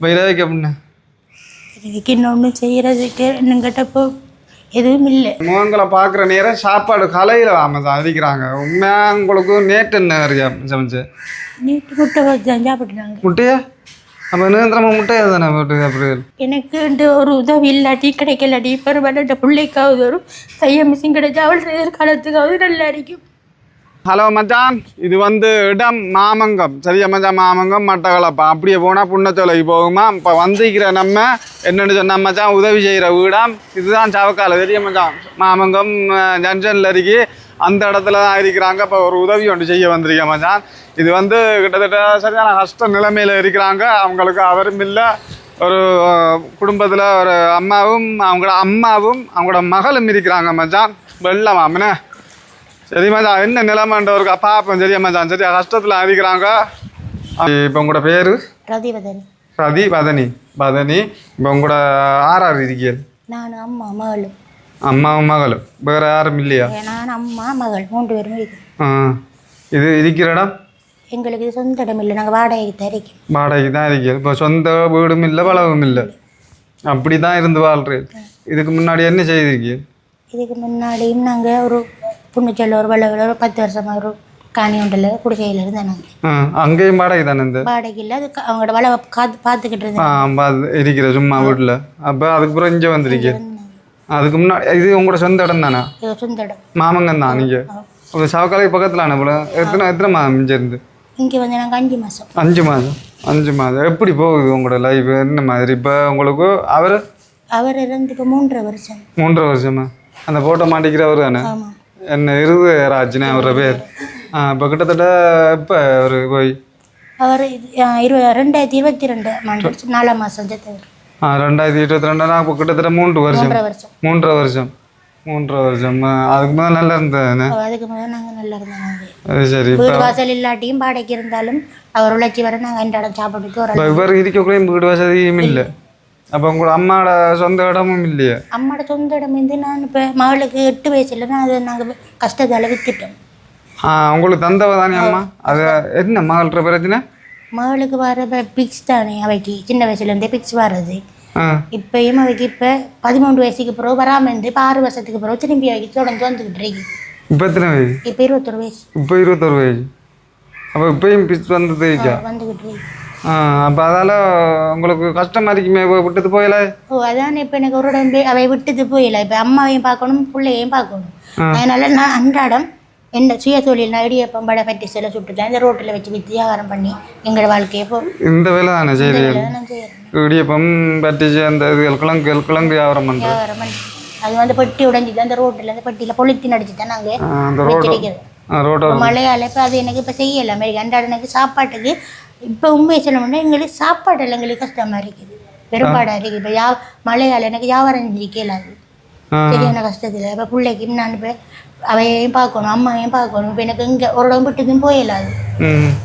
வைரவிக்கு அப்படின்னு. இதுக்கு இன்னொன்று செய்கிறதுக்கு என்னங்கிட்ட இப்போ எதுவும் இல்லை. முகங்களை பார்க்குற நேரம் சாப்பாடு கலையில் தான் இருக்கிறாங்க உண்மையாக உங்களுக்கு நேற்று என்ன இருக்கா சமைச்சு? நீட்டு முட்டை வச்சு சாப்பிட்டுனாங்க முட்டையா? அப்போ நிரந்தரமாக முட்டையா தானே போட்டு அப்படி? எனக்கு இந்த ஒரு உதவி இல்லாட்டி கிடைக்கலாட்டி பரவாயில்ல இந்த பிள்ளைக்காவது ஒரு தைய மிஷின் கிடைச்சா அவள் எதிர்காலத்துக்காவது நல்லா இருக்கும் ஹலோ மச்சான் இது வந்து இடம் மாமங்கம். சரியா மச்சான் மாமங்கம் மட்டக்களப்பா. அப்படியே போனால் புண்ணச்சோலைக்கு போகுமா? இப்போ வந்திருக்கிற நம்ம என்னென்னு சொன்னால் மச்சான் உதவி செய்கிற வீடாம். இதுதான் சவக்கால சரியா மச்சான்? மாமங்கம் ஜங்ஷனில் இருக்கி. அந்த இடத்துல தான் இருக்கிறாங்க. இப்போ ஒரு உதவி ஒன்று செய்ய வந்திருக்கேன் மச்சான். இது வந்து கிட்டத்தட்ட சரியான கஷ்ட நிலைமையில் இருக்கிறாங்க. அவங்களுக்கு அவரும் இல்லை. ஒரு குடும்பத்தில் ஒரு அம்மாவும் அவங்களோட அம்மாவும் அவங்களோட மகளும் இருக்கிறாங்க மச்சான். வெள்ளம் மாமனே சரி மச்சான் என்ன நிலைமைன்றவருக்கு பாப்போம். சரியா மச்சான் சரியா கஷ்டத்தில் இருக்கிறாங்க இப்போ உங்களோட பேர்? ரதிவதன் ரதி பதனி. பதனி இப்போ உங்களோட ஆர் ஆர் இருக்கீங்க நான் அம்மா மகளும். அம்மாவும் மகளும். வேறு யாரும் இல்லையா? நான் அம்மா மகள். மூன்று பேரும் இருக்கு ஆ. இது இருக்கிற இடம்? எங்களுக்கு இது சொந்த இடம் இல்லை. நாங்கள் வாடகைக்கு தான் இருக்கோம். வாடகைக்கு தான் இருக்கீங்க. இப்போ சொந்த வீடும் இல்லை வளவும் இல்லை. அப்படி தான் இருந்து வாழ்றேன் இதுக்கு முன்னாடி என்ன செய்திருக்கீங்க இதுக்கு முன்னாடியும் நாங்கள் ஒரு புண்ணுச்சல் ஒரு வெள்ள ஒரு பத்து வருஷமாக ஒரு காணி ஒன்றில் குடிசையில் இருந்தேன் அங்கேயும் வாடகை தானே இந்த? வாடகை இல்லை அது அவங்களோட வளவை காத்து பார்த்துக்கிட்டு இருந்தேன் இருக்கிற சும்மா வீட்டில் அப்போ அதுக்கப்புறம் இங்கே வந்திருக்கீங்க? அதுக்கு முன்னாடி இது உங்களோட சொந்த இடம் தானே? சொந்த இடம். மாமங்கன் தான் நீங்கள் சவக்காலைக்கு பக்கத்தில் ஆன போல? எத்தனை எத்தனை மாதம் இங்கேருந்து இங்கே வந்து நாங்கள் அஞ்சு மாதம் அஞ்சு மாதம்? அஞ்சு மாதம். எப்படி போகுது உங்களோட லைஃப் என்ன மாதிரி? இப்போ உங்களுக்கு அவர்? அவர் இருந்து இப்போ மூன்றரை வருஷம். மூன்றரை வருஷமா? அந்த ஃபோட்டோ மாட்டிக்கிறவர் தானே? ஆமாம் என்ன இருது ராஜ்னே அவரோட பேர். இப்போ கிட்டத்தட்ட இப்போ அவர் போய் அவர் இது- ஆ, இரு ரெண்டாயிரத்தி இருபத்தி ரெண்டு நாலாம் மாதம் ஆ ரெண்டாயிரத்தி இருபத்தி ரெண்டுனா இப்போ கிட்டத்தட்ட மூன்று வருஷம். மூன்றரை வருஷம். மூன்றரை வருஷம். அதுக்கு முதல்ல நல்லா இருந்ததுண்ணே அதுக்கு முதல்ல நாங்கள் நல்லா இருந்தோம் சரி வீடு வாசல் இல்லாட்டியும் வாடகைக்கு இருந்தாலும் அவர் உழைச்சி வர நாங்கள் அன்றாடம் ஒரு இப்போ இவர் இருக்கக்குள்ளேயும் வீடு வசதியும் இல்லை. அப்போ உங்களோட அம்மாவோட சொந்த இடமும் இல்லையே அம்மாவோட சொந்த இடம் வந்து நான் இப்போ மகளுக்கு எட்டு வயசுல நான் அதை நாங்கள் கஷ்டத்தால் வித்துட்டோம் ஆ உங்களுக்கு தந்தவ தானே அம்மா அது என்ன மகள்கிட்ட பிரச்சனை மகளுக்கு வர பிக்ஸ் தானே அவைக்கு சின்ன வயசுலேருந்தே பிக்ஸ் வர்றது இப்பயும் அவைக்கு இப்போ பதிமூன்று வயசுக்கு பிறகு வராமல் இருந்து இப்போ ஆறு வருஷத்துக்கு பிறகு திரும்பி அவைக்கு தொடர்ந்து வந்துக்கிட்டு இருக்கு இப்போ எத்தனை வயசு இப்போ இருபத்தொரு வயசு இப்போ இருபத்தொரு வயசு அப்போ இப்பயும் வந்தது இருக்கா வந்துக்கிட்டு இருக்கு அப்போ அதால் உங்களுக்கு கஷ்டமாக இருக்குமே விட்டது போயில? ஓ அதான் இப்போ எனக்கு ஒரு இடம் அவை விட்டுட்டு போயில. இப்போ அம்மாவையும் பார்க்கணும் பிள்ளையையும் பார்க்கணும். அதனால நான் அன்றாடம் என்ன சுய தொழில் நான் இடியப்பம் படை பட்டி சில சுட்டுட்டேன். இந்த ரோட்டில் வச்சு வித்து வியாபாரம் பண்ணி எங்களோட வாழ்க்கையை இப்போ இந்த வேலை தானே சரி இடியப்பம் பட்டிச்சு அந்த இது கிழங்கு கிழங்கு வியாபாரம் பண்ணுறது வியாபாரம் பண்ணி அது வந்து பெட்டி உடைஞ்சிட்டு அந்த ரோட்டில் அந்த பெட்டியில் பொலித்தின் அடிச்சு தான் நாங்கள் வச்சிருக்கிறது. மழையால் இப்போ அது எனக்கு இப்போ செய்யலை. அமெரிக்கா அன்றாடம் எனக்கு சாப்பாட்டுக்கு இப்போ உண்மையை சொல்லணும்னா எங்களுக்கு சாப்பாட்டில் எங்களுக்கு கஷ்டமாக இருக்குது. பெரும்பாடாக இருக்குது. இப்போ யா மழையால் எனக்கு வியாபாரம் செஞ்சிக்கலாது ஆ. சரியான கஷ்டத்தில். இப்போ பிள்ளைக்கு நான் இப்போ அவையையும் பார்க்கணும் அம்மாவையும் பார்க்கணும். இப்போ எனக்கு இங்கே ஒரு இடம் விட்டுக்கும் போயிடலாது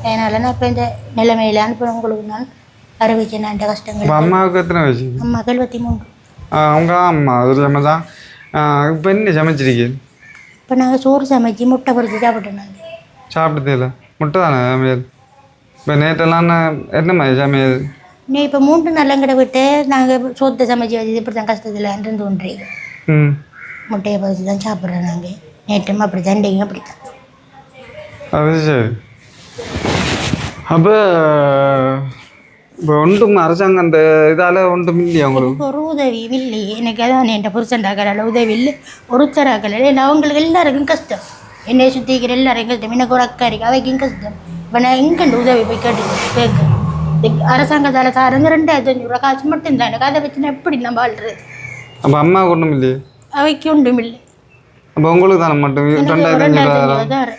அதனால நான் இப்போ இந்த நிலைமையில் அனுப்புகிறவங்களுக்கு நான் அறிவிச்சேன் இந்த கஷ்டங்கள். அம்மாவுக்கு எத்தனை வயசு? அம்மா எழுபத்தி ஆ அவங்க அம்மா அது தான் இப்போ என்ன சமைச்சிருக்கீங்க இப்போ நாங்கள் சோறு சமைச்சு முட்டை பொறிச்சு சாப்பிட்டோம் நாங்கள் சாப்பிட்டதே இல்லை. முட்டை தானே சமையல்? இப்போ நேற்றெல்லாம் நான் என்ன மாதிரி சமையல்? நீ இப்போ மூன்று நல்லங்கடை விட்டு நாங்கள் சோத்தை சமைச்சு வச்சு இப்படி தான் கஷ்டத்தில் இருந்து ஒன்றீங்க ம். முட்டையை பொறிச்சு தான் சாப்பிட்றோம் நாங்கள் நேற்றும் அப்படி தான் இன்றைக்கும் அப்படி தான் அது சரி. அப்போ இப்போ ஒன்றும் அரசாங்கம் அந்த இதால் ஒன்றும் இல்லையா உங்களுக்கு? ஒரு உதவியும் இல்லையே எனக்கு அதான் என் புருஷன்டாக்கல உதவி இல்லை. ஒருத்தராக்கல இல்லை அவங்களுக்கு எல்லாருக்கும் கஷ்டம். என்னை சுற்றிக்கிற எல்லாருக்கும் கஷ்டம் எனக்கு ஒரு அக்கா இருக்கு அவைக்கும் கஷ்டம். இப்போ நான் எங்கேண்டு உதவி போய் கேட்டு கேட்க அரசாங்கத்தால் சார்ந்து ரெண்டாயிரத்தி ரூபா காசு மட்டும் தான் எனக்கு அதை வச்சு நான் எப்படி நான் வாழ்றது அப்போ அம்மாவுக்கு ஒன்றும் இல்லையே அவைக்கு ஒன்றும் இல்லை அப்போ உங்களுக்கு தானே மட்டும் ரெண்டாயிரத்தி அஞ்சூறு தான்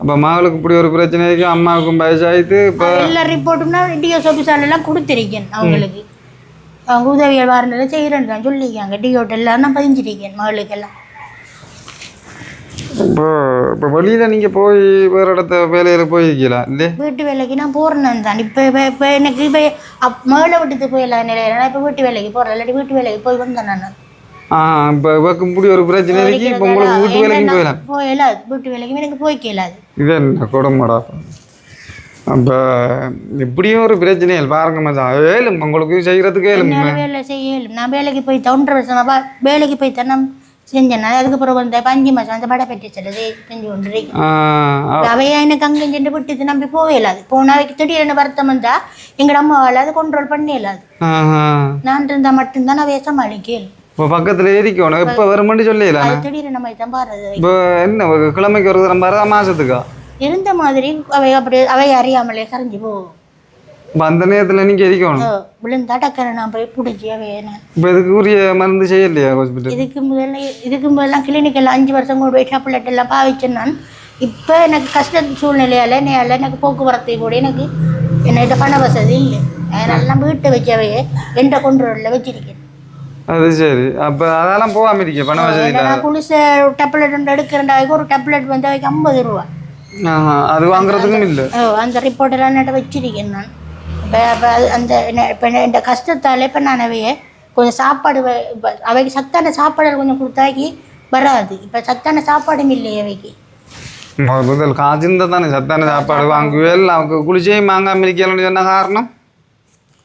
அப்போ மகளுக்கு இப்படி ஒரு பிரச்சனை இருக்கு அம்மாவுக்கும் வயசாயிட்டு இப்போ எல்லா ரிப்போர்ட்டும்னா டிஎஸ் ஆஃபீஸாலெல்லாம் கொடுத்துருக்கேன் அவங்களுக்கு அவங்க உதவிகள் வரணும் செய்கிறேன்னு தான் சொல்லியிருக்காங்க டிஓட்ட எல்லாம் நான் பதிஞ்சிருக்கேன் மகளுக்கெல்லாம் இப்போ இப்போ வெளியில் நீங்கள் போய் வேறு இடத்த வேலையில் போயிருக்கீங்களா? இல்லையே? வீட்டு வேலைக்கு நான் போகிறேன் தான். இப்போ இப்போ எனக்கு இப்போ அப் மேலே விட்டுட்டு போயிடலாம் நிலையில நான் இப்போ வீட்டு வேலைக்கு போகிறேன் இல்லாட்டி வீட்டு வேலைக்கு போய் வந்தேன் நான். ஆ இப்போ இவக்கு இப்படி ஒரு பிரச்சனை இருக்கு. இப்போ உங்களுக்கு வீட்டு வேலைக்கு போயிடலாம். போயிடலாது வீட்டு வேலைக்கு எனக்கு போய் கேளாது இது என்ன கொடுமடா. அப்போ இப்படியும் ஒரு பிரச்சனை இல்லை. பாருங்க மச்சான். ஏழும். உங்களுக்கு செய்கிறதுக்கு ஏழும். வேலை செய்ய இயலும். நான் வேலைக்கு போய் ஒன்றரை வருஷமா வேலைக்கு போய் தான் நான் செஞ்சேன் நான் அதுக்கப்புறம் வந்து இப்ப அஞ்சு மாதம் அந்த படை பெற்று செல்லது செஞ்சு கொண்டு அவையா எனக்கு அங்கே சென்று விட்டு நம்பி போவே இல்லாது. போனாவைக்கு திடீர்னு வருத்தம் வந்தா எங்கட அம்மாவால் அதை கண்ட்ரோல் பண்ண இயலாது நான் இருந்தா மட்டும்தான் அவைய சமாளிக்கலும் இப்போ பக்கத்தில் இருக்கணும் இப்போ வருமானு சொல்லல அது திடீர்னு நம்ம தான் பாடுறது இப்போ என்ன கிழமைக்கு ஒரு தரம் பாரு மாசத்துக்கா? இருந்த மாதிரி அவை அப்படி அவை அறியாமலே கரைஞ்சு போகும். அந்த நேரத்தில் நீங்கள் இருக்கணும் ஓ, விழுந்தா டக்கரை நான் போய் பிடிச்சி நான் இப்போ இதுக்கு உரிய மருந்து செய்யலையா ஹாஸ்பிட்டல் இதுக்கு முதல்ல இதுக்கு முதல்லாம் கிளினிக்கில் அஞ்சு வருஷம் கொண்டு போய் டேப்லெட் எல்லாம் பாவிச்சேன் நான். இப்போ எனக்கு கஷ்ட சூழ்நிலையால் என்னையால் எனக்கு போக்குவரத்து கூட எனக்கு என்னிட்ட பண வசதி இல்லை. அதனால நான் வீட்டை வச்சவையே எந்த கொண்டு வச்சிருக்கேன். அது சரி. அப்போ அதெல்லாம் போகாம இருக்கே பண வசதி நான் புதுசு டேப்லெட் ஒன்று எடுக்கிறேன்டாவுக்கு ஒரு டேப்லெட் வந்து ஐம்பது ரூபா. அது வாங்குறதுக்கும் இல்லை. அந்த ரிப்போர்ட் எல்லாம் வச்சிருக்கேன் நான். இப்போ அது அந்த இப்போ இந்த கஷ்டத்தால் இப்போ நான் அவைய கொஞ்சம் சாப்பாடு இப்ப அவைக்கு சத்தான சாப்பாடு கொஞ்சம் கொடுத்தாக்கி வராது. இப்போ சத்தான சாப்பாடும் இல்லையே அவைக்கு. முதல் காசிருந்தா தானே சத்தான சாப்பாடு வாங்குவே. இல்லை அவங்க குளிச்சே மாங்காம இருக்கலன்னு சொன்ன காரணம்?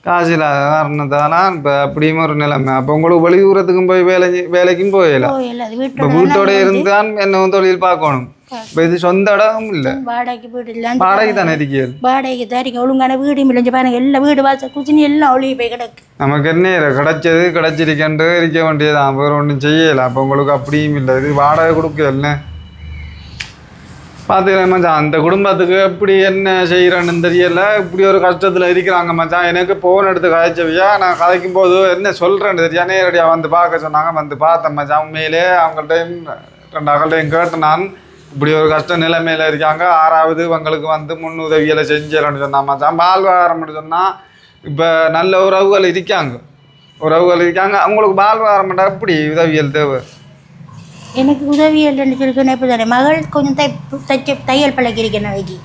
காசு இல்லாத காரணத்தால இப்போ அப்படியும் ஒரு நிலைமை. அப்போ உங்களுக்கு வெளியூரத்துக்கும் போய் வேலை வேலைக்கும் போயிடல கோயில் அது இப்போ வீட்டோட வீட்டோட இருந்தான் என்ன தொழில் பார்க்கணும். இப்போ இது சொந்த இடம் இல்லை வாடகைக்கு வீடு இல்லை வாடகை தானே இருக்கீங்க வாடகைக்கு தான் இருக்கு ஒழுங்கான வீடு மிளிஞ்சு பாருங்க எல்லா வீடு வாசல் குச்சினி எல்லாம் ஒளிய போய் கிடக்கு நமக்கு என்ன கிடைச்சது கிடைச்சிருக்கேன்ட்டு இருக்க வேண்டியதான் வேறு ஒன்றும் செய்யலை அப்போ உங்களுக்கு அப்படியும் இல்லை இது வாடகை கொடுக்கல பார்த்தீங்களா மச்சான் அந்த குடும்பத்துக்கு எப்படி என்ன செய்கிறேன்னு தெரியல இப்படி ஒரு கஷ்டத்தில் இருக்கிறாங்க மச்சான் எனக்கு ஃபோன் எடுத்து கதைச்சவையா நான் கதைக்கும் போது என்ன சொல்கிறேன்னு தெரியா நேரடியாக வந்து பார்க்க சொன்னாங்க வந்து பார்த்தேன் மச்சான் உண்மையிலே அவங்கள்ட்டையும் ரெண்டு அகல்ட்டையும் கேட்டு நான் இப்படி ஒரு கஷ்ட நிலைமையில் இருக்காங்க. ஆறாவது இவங்களுக்கு வந்து முன் உதவிகளை செஞ்சிடறேன்னு சொன்னா மச்சான் பால்வாரம்னு சொன்னால் இப்போ நல்ல உறவுகள் இருக்காங்க. உறவுகள் இருக்காங்க. அவங்களுக்கு பால்வாரம் எப்படி உதவியல் தேவை? எனக்கு உதவி இல்லைன்னு சொல்லி சொன்ன இப்போ தானே மகள் கொஞ்சம் தை தைச்ச தையல் பழகிருக்கேன் நாளைக்கு.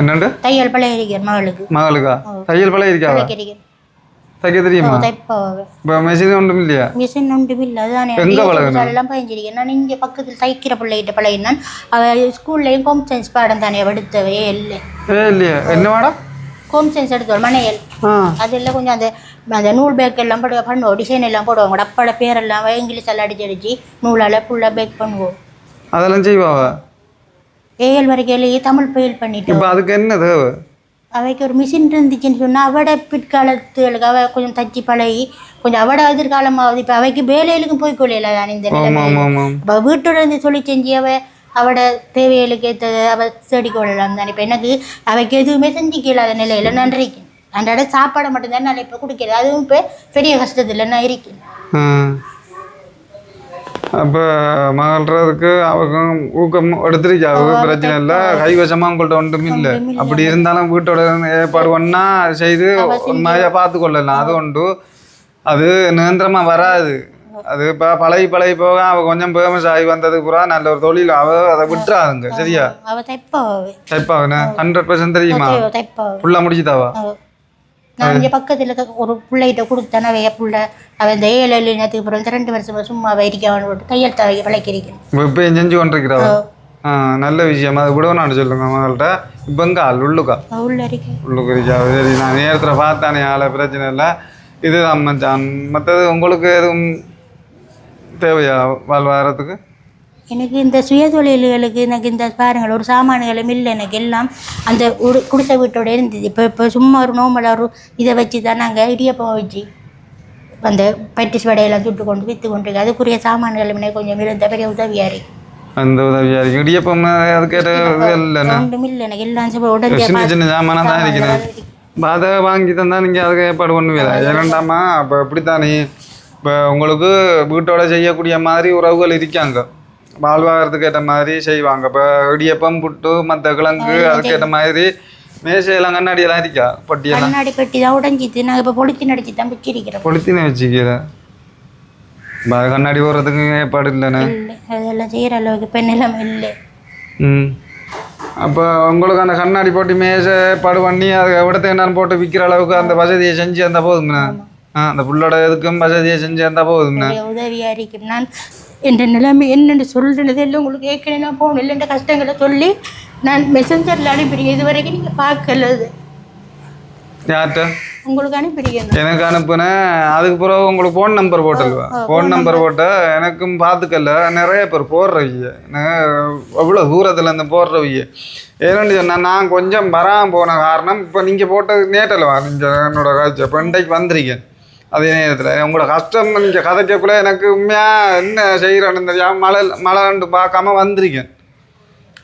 என்னண்டு? தையல் பழகிருக்கேன் மகளுக்கு. மகளுக்கா? தையல் பழைய இருக்காவா பழகிருக்கேன் தைக்க தெரியுமா இப்போ மெஷின் ஒன்றும் இல்லையா மிஷின் ஒன்றும் இல்லை அதுதானே? எல்லாம் பயஞ்சிருக்கேன் நான் இங்கே பக்கத்தில் தைக்கிற பிள்ளைகிட்ட பழகினான் அவள் ஸ்கூல்லையும் ஹோம் சயின்ஸ் பாடம் தானே எடுத்தவே இல்லை ஏ இல்லையா என்ன மேடம் ஹோம் சயின்ஸ் எடுத்தோம் மனையல் ஆ அதெல்லாம் கொஞ்சம் அந்த அந்த நூல் பேக் எல்லாம் போடுவோம் பண்ணுவோம் டிசைன் எல்லாம் போடுவோம் கூட அப்பாட பேரெல்லாம் இங்கிலீஷ் எல்லாம் அடிச்சு அடிச்சு நூலால் ஃபுல்லாக பேக் பண்ணுவோம் அதெல்லாம் செய்வாவா ஏஎல் வரைக்கும் தமிழ் பெயில் பண்ணிட்டு இப்போ அதுக்கு என்ன தேவை அவைக்கு ஒரு மிஷின் இருந்துச்சுன்னு சொன்னால் அவட பிற்காலத்துகளுக்கு அவ கொஞ்சம் தச்சு பழகி கொஞ்சம் அவட எதிர்காலமாவது இப்போ அவைக்கு வேலைகளுக்கும் போய் கொள்ளையில தான் இந்த நிலைமை? இப்போ வீட்டோட இருந்து சொல்லி செஞ்சு அவ அவட தேவைகளுக்கு ஏற்றது அவ தேடி கொள்ளலாம் தான். இப்போ எனக்கு அவைக்கு எதுவுமே செஞ்சுக்க இல்லாத நிலையில நான் இருக்கேன். அன்றாட சாப்பாடை மட்டும்தான் நான் இப்போ குடிக்கிறேன் அதுவும் இப்போ பெரிய கஷ்டத்தில் நான் இருக்கேன். அப்போ மகள்றதுக்கு அவருக்கும் ஊக்கம் எடுத்துருக்கா அவங்க பிரச்சனை இல்லை. கைவசமாக உங்கள்கிட்ட ஒன்றும் இல்லை. அப்படி இருந்தாலும் வீட்டோட ஏற்பாடு பண்ணா செய்து மாதிரியாக பார்த்து கொள்ளலாம். அது உண்டு. அது நிரந்தரமாக வராது. அது இப்போ பழகி பழகி போக அவ கொஞ்சம் ஃபேமஸ் ஆகி வந்ததுக்கு பூரா நல்ல ஒரு தொழில். அவ அதை விட்டுறாதுங்க. சரியா? தைப்பாவே தைப்பாவனே ஹண்ட்ரட் பர்சன்ட் தெரியுமா? ஃபுல்லாக முடிச்சுதாவா நான் இங்கே பக்கத்தில் ஒரு பிள்ளைகிட்ட கொடுத்தேன் அவைய பிள்ளை. அவன் இந்த ஏழு நேரத்துக்கு அப்புறம் ரெண்டு வருஷமா சும்மா வைரிக்கான்னு போட்டு கையெழுத்து தவைக்க பழக்கிறீங்க இப்போ செஞ்சு கொண்டிருக்கிறவ நல்ல விஷயம். அது விடணும்னு சொல்லுங்க மகள்கிட்ட இப்போ எங்க ஆள் உள்ளுக்கா உள்ளுக்கு இருக்கா? சரி நான் நேரத்தில் பார்த்தானே ஆளை பிரச்சனை இல்லை. இதுதான் மச்சான். மற்றது உங்களுக்கு எதுவும் தேவையா வாழ்வாரத்துக்கு எனக்கு இந்த சுய தொழில்களுக்கு எனக்கு இந்த பாருங்கள் ஒரு சாமான்களும் இல்லை எனக்கு எல்லாம் அந்த உடு குடிசை வீட்டோட இருந்தது. இப்போ இப்போ சும்மா ஒரு நோம்பலாக ஒரு இதை வச்சு தான் நாங்கள் இடியப்பம் வச்சு அந்த பட்டிஸ் வடையெல்லாம் சுட்டு கொண்டு விற்று கொண்டு. அதுக்குரிய சாமான்களும் கொஞ்சம் இருந்த பெரிய உதவியாக இருக்கு அந்த உதவியா இருக்கு இடியப்பம் அதுக்கேற்ற ஒன்றும் இல்லை எனக்கு எல்லாம் சின்ன சின்ன சாமானாக தான் இருக்கிறேன் இப்போ அதை வாங்கி தந்தா நீங்கள் அதுக்கு ஏற்பாடு பண்ணுவீங்க ஏனண்டாமா இப்போ எப்படித்தானே இப்போ உங்களுக்கு வீட்டோட செய்யக்கூடிய மாதிரி உறவுகள் இருக்காங்க. வாழ்வாகிறதுக்கு ஏற்ற மாதிரி செய்வாங்க. இப்போ இடியப்பம் புட்டு மற்ற கிழங்கு அதுக்கேற்ற மாதிரி மேசையெல்லாம் கண்ணாடியெல்லாம் இருக்கா பட்டியெல்லாம்? கண்ணாடி பெட்டி தான் உடஞ்சிது. நாங்கள் இப்போ பொலித்தி நடிச்சு தான் வச்சிருக்கிறோம் பொலித்தினே அது கண்ணாடி போடுறதுக்கு ஏற்பாடு இல்லைண்ணே. இல்லை அதெல்லாம் செய்கிற அளவுக்கு இப்போ நிலைமை இல்லை. ம். அப்போ உங்களுக்கு அந்த கண்ணாடி போட்டு மேசை ஏற்பாடு பண்ணி அதை விடத்தை என்னன்னு போட்டு விற்கிற அளவுக்கு அந்த வசதியை செஞ்சு இருந்தால் போதுங்கண்ணா அந்த புள்ளோட எதுக்கும் வசதியை செஞ்சு இருந்தால் போதுங்கண்ணா உதவியாக இருக்கும் நான் என் நிலைமை என்னென்னு சொல்கிறது இல்லை உங்களுக்கு ஏற்கனவே நான் போகணும் இல்லைன்ற கஷ்டங்களை சொல்லி நான் மெசஞ்சரில் அனுப்பிடுங்க இது வரைக்கும் நீங்கள் பார்க்கல அது யார்கிட்ட? உங்களுக்கு அனுப்பிடுங்க எனக்கு அனுப்புனேன். அதுக்கு பிறகு உங்களுக்கு ஃபோன் நம்பர் போட்டுல்வா ஃபோன் நம்பர் போட்ட எனக்கும் பார்த்துக்கல. நிறைய பேர் போடுறவிய எவ்வளோ தூரத்தில் இருந்து போடுறவிய ஏன்னு சொன்னால் நான் கொஞ்சம் வராமல் போன காரணம் இப்போ நீங்கள் போட்டது நேற்றலவா நீங்கள் என்னோட காட்சி இப்போ இன்றைக்கு வந்திருக்கேன். அதே நேரத்தில் உங்களோட கஷ்டம் நீங்கள் கதைக்கக்குள்ள எனக்கு உண்மையாக என்ன செய்கிறேன்னு தெரியாமல் மழை மழைண்டு பார்க்காம வந்திருக்கேன்.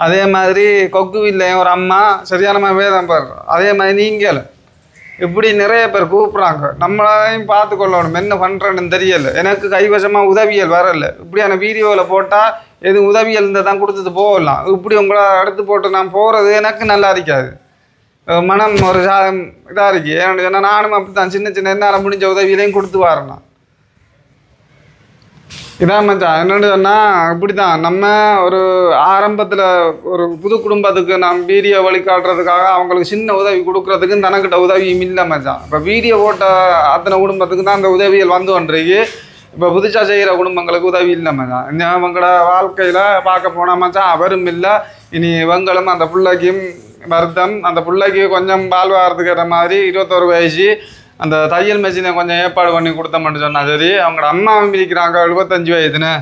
அதே மாதிரி கொக்கு வீட்டில் ஒரு அம்மா சரியான வேதம் பாரு அதே மாதிரி நீங்கள் இப்படி நிறைய பேர் கூப்பிட்றாங்க. நம்மளையும் பார்த்து கொள்ளணும். என்ன பண்ணுறேன்னு தெரியல. எனக்கு கைவசமாக உதவியல் வரல. இப்படியான வீடியோவில் போட்டால் எதுவும் உதவியல் இருந்தால் தான் கொடுத்துட்டு போகலாம். இப்படி உங்களை அடுத்து போட்டு நான் போகிறது எனக்கு நல்லா இருக்காது. மனம் ஒரு சா இதாக இருக்கு ஏன்னு சொன்னால் நானும் அப்படி தான் சின்ன சின்ன என்னால் முடிஞ்ச உதவியிலையும் கொடுத்து வரணும் இதான் மச்சான் என்னென்னு சொன்னால் இப்படி தான் நம்ம ஒரு ஆரம்பத்தில் ஒரு புது குடும்பத்துக்கு நாம் வீடியோ வழிகாட்டுறதுக்காக அவங்களுக்கு சின்ன உதவி கொடுக்கறதுக்கு தனக்கிட்ட உதவியும் இல்லை மச்சான் இப்போ வீடியோ போட்ட அத்தனை குடும்பத்துக்கு தான் அந்த உதவிகள் வந்து கொண்டிருக்கு இப்போ புதுசாக செய்கிற குடும்பங்களுக்கு உதவி இல்லை மச்சான் இன்னும் அவங்களோட வாழ்க்கையில் பார்க்க போனால் மச்சான் அவரும் இல்லை இனி இவங்களும் அந்த பிள்ளைக்கும் வருத்தம். அந்த பிள்ளைக்கு கொஞ்சம் பால் ஏற்ற மாதிரி இருபத்தோரு வயசு. அந்த தையல் மிஷினை கொஞ்சம் ஏற்பாடு பண்ணி கொடுத்தோம்னு சொன்னால் சரி அவங்களோட அம்மா இருக்கிறாங்க எழுபத்தஞ்சு வயதுன்னு.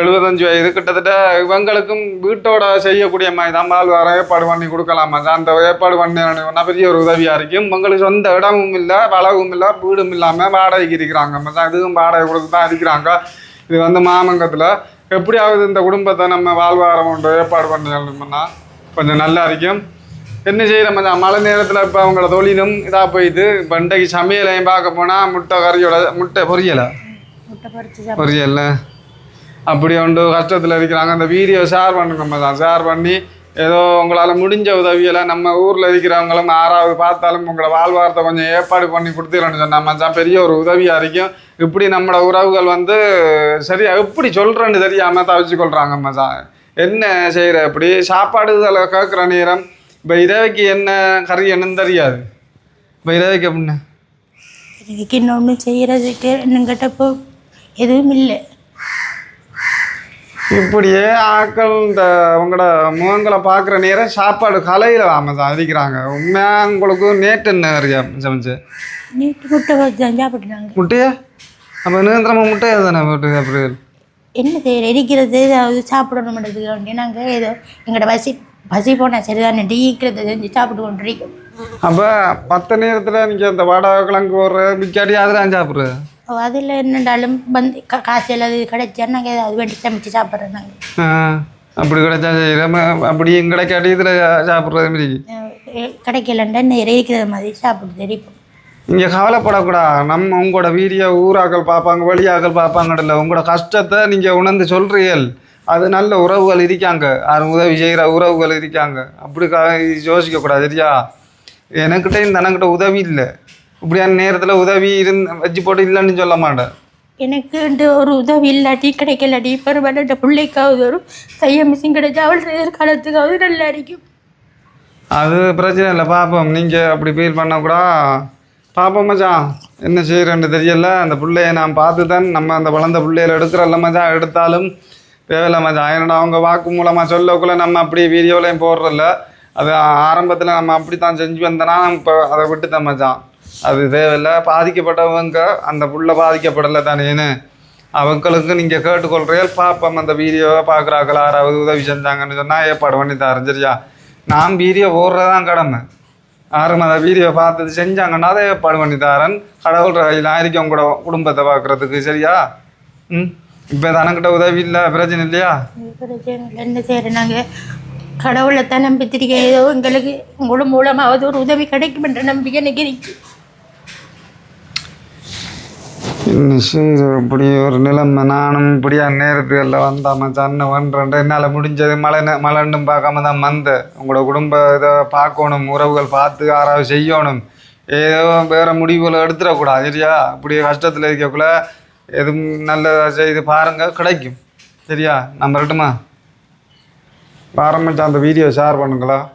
எழுபத்தஞ்சு வயது கிட்டத்தட்ட இவங்களுக்கும் வீட்டோட செய்யக்கூடிய மாதிரி தான் வாழ்வார ஏற்பாடு பண்ணி கொடுக்கலாமா. அந்த ஏற்பாடு பண்ண பெரிய ஒரு உதவியாக இருக்கும். உங்களுக்கு சொந்த இடமும் இல்லை வளவும் இல்லை வீடும் இல்லாமல் வாடகைக்கு இருக்கிறாங்க. மச்சான் இதுவும் வாடகை கொடுத்து தான் இருக்கிறாங்க. இது வந்து மாமங்கத்தில். எப்படியாவது இந்த குடும்பத்தை நம்ம வாழ்வாரம் ஒன்று ஏற்பாடு பண்ணணும்னா கொஞ்சம் நல்லா இருக்கும். என்ன செய்கிற மச்சான் மழை நேரத்தில் இப்போ அவங்களோட தொழிலும் இதாக போயிட்டு இப்போ இன்றைக்கு சமையலையும் பார்க்க போனால் முட்டை கறியோட முட்டை பொரியலை? பொரியல்ல? அப்படி ஒன்று கஷ்டத்தில் இருக்கிறாங்க. அந்த வீடியோ ஷேர் பண்ணுங்க மச்சான் ஷேர் பண்ணி ஏதோ உங்களால் முடிஞ்ச உதவிகளை நம்ம ஊரில் இருக்கிறவங்களும் ஆறாவது பார்த்தாலும் உங்களை வாழ்வாரத்தை கொஞ்சம் ஏற்பாடு பண்ணி கொடுத்துருன்னு சொன்னா மச்சான் பெரிய ஒரு உதவியாக இருக்கும். இப்படி நம்மளோட உறவுகள் வந்து சரியா எப்படி சொல்கிறேன்னு தெரியாமல் தவிச்சு கொள்கிறாங்க மச்சான் என்ன செய்கிற இப்படி சாப்பாடு இதில் கேட்குற நேரம் இப்போ இரவைக்கு என்ன கறி என்னன்னு தெரியாது. இப்போ இரவைக்கு அப்படின்னு இதுக்கு இன்னொன்று செய்கிறதுக்கு என்னங்கிட்ட இப்போ எதுவும் இல்லை. இப்படியே ஆட்கள் இந்த உங்களோட முகங்களை பார்க்குற நேரம் சாப்பாடு கலையில் ஆமாம் அதிக்கிறாங்க உண்மையாக உங்களுக்கு நேற்று என்ன அறியா சமைச்சு? நீட்டு முட்டை சாப்பிட்டுனாங்க. முட்டையா? அப்போ நிரந்தரமாக முட்டையா தானே போட்டு அப்படி என்ன செய்யற இருக்கிறது ஏதாவது சாப்பிடணும்ன்றதுக்கு வேண்டி நாங்கள் ஏதோ எங்களோட பசி பசி போனால் சரிதானே? இருக்கிறத செஞ்சு சாப்பிட்டு கொண்டு இருக்கோம் அப்போ மற்ற நேரத்தில் நீங்கள் இந்த வடை கிழங்கு ஒரு பிக்காடி அதெல்லாம் சாப்பிட்றது அதில் என்னென்றாலும் வந்து கா- காசு எல்லாம் கிடைச்சா நாங்கள் ஏதாவது வேண்டி சமைச்சு சாப்பிட்றோம் நாங்கள் அப்படி கிடைச்சா செய்கிறோம் அப்படி கிடைக்காட்டி இதில் சாப்பிட்றது மாதிரி கிடைக்கலண்டா நிறைய இருக்கிற மாதிரி சாப்பிட்டு தெரியும் இங்கே கவலைப்படக்கூடாது நம்ம உங்களோட வீடியோ ஊராக்கள் பார்ப்பாங்க வழியாக்கள் பார்ப்பாங்கடல உங்களோட கஷ்டத்தை நீங்கள் உணர்ந்து சொல்கிறீர்கள் அது நல்ல உறவுகள் இருக்காங்க. யாரும் உதவி செய்கிற உறவுகள் இருக்காங்க. அப்படி யோசிக்கக்கூடாது சரியா? எனக்கிட்ட இந்த எனக்கிட்ட உதவி இல்லை. இப்படியான நேரத்தில் உதவி இருந்து வச்சு போட்டு இல்லைன்னு சொல்ல மாட்டேன். எனக்கு ஒரு உதவி இல்லாட்டி கிடைக்கலாட்டி பரவாயில்ல இந்த பிள்ளைக்காவது ஒரு தைய மிஷின் கிடைச்சா அவள் எதிர்காலத்துக்காவது நல்லா இருக்கும் அது பிரச்சனை இல்லை பார்ப்போம். நீங்கள் அப்படி ஃபீல் பண்ணக்கூடா பார்ப்போம் மச்சான். என்ன செய்கிறேன்னு தெரியல. அந்த பிள்ளைய நான் பார்த்து தான் நம்ம அந்த வளர்ந்த பிள்ளையில எடுக்கிறல்ல மச்சான் எடுத்தாலும் தேவையில்ல மச்சான் ஏன்னா அவங்க வாக்கு மூலமாக சொல்லக்குள்ள நம்ம அப்படி வீடியோலையும் போடுறதில்ல அது ஆரம்பத்தில் நம்ம அப்படி தான் செஞ்சு வந்தோன்னா இப்போ அதை விட்டு மச்சான். அது தேவையில்லை. பாதிக்கப்பட்டவங்க அந்த புள்ள பாதிக்கப்படலை தானேன்னு. அவங்களுக்கு நீங்கள் கேட்டுக்கொள்றீர்கள். பார்ப்போம் அந்த வீடியோவை பார்க்குறாக்கள் யாராவது உதவி செஞ்சாங்கன்னு சொன்னால் ஏற்பாடு பண்ணி தரேன் சரியா? நான் வீடியோ போடுறதான் கடமை. யாரும் அதை வீடியோ பார்த்தது செஞ்சாங்கன்னா அதை ஏற்பாடு பண்ணி தரேன் கடவுள் ரகையில் ஆയിരിக்கும் கூட குடும்பத்தை பார்க்குறதுக்கு சரியா? ம்? இப்போ தனக்கிட்ட உதவி இல்லை? பிரச்சனை இல்லையா? பிரச்சனை இல்லை. என்ன செய்யற நாங்கள் கடவுளை தான் நம்பித்திருக்கேன். ஏதோ எங்களுக்கு உங்களோட மூலமாவது ஒரு உதவி கிடைக்குமென்ற நம்பிக்கை எனக்கு இருக்கு. இப்படி ஒரு நிலைமை. நானும் இப்படியா நேரத்துகளில் வந்தேன் மச்சான் என்ன பண்ணுறேன் என்னால் முடிஞ்சது மழை மழைன்னும் பார்க்காம தான் வந்தேன். உங்களோட குடும்ப இதை பார்க்கணும் உறவுகள் பார்த்து யாராவது செய்யணும். ஏதோ வேறு முடிவுகளை எடுத்துடக்கூடாது சரியா? இப்படி கஷ்டத்தில் இருக்கக்குள்ள எதுவும் நல்ல செய்து பாருங்க கிடைக்கும். சரியா? நம்ம இருக்கட்டுமா? ஆரம்பிச்சா அந்த வீடியோ ஷேர் பண்ணுங்களா?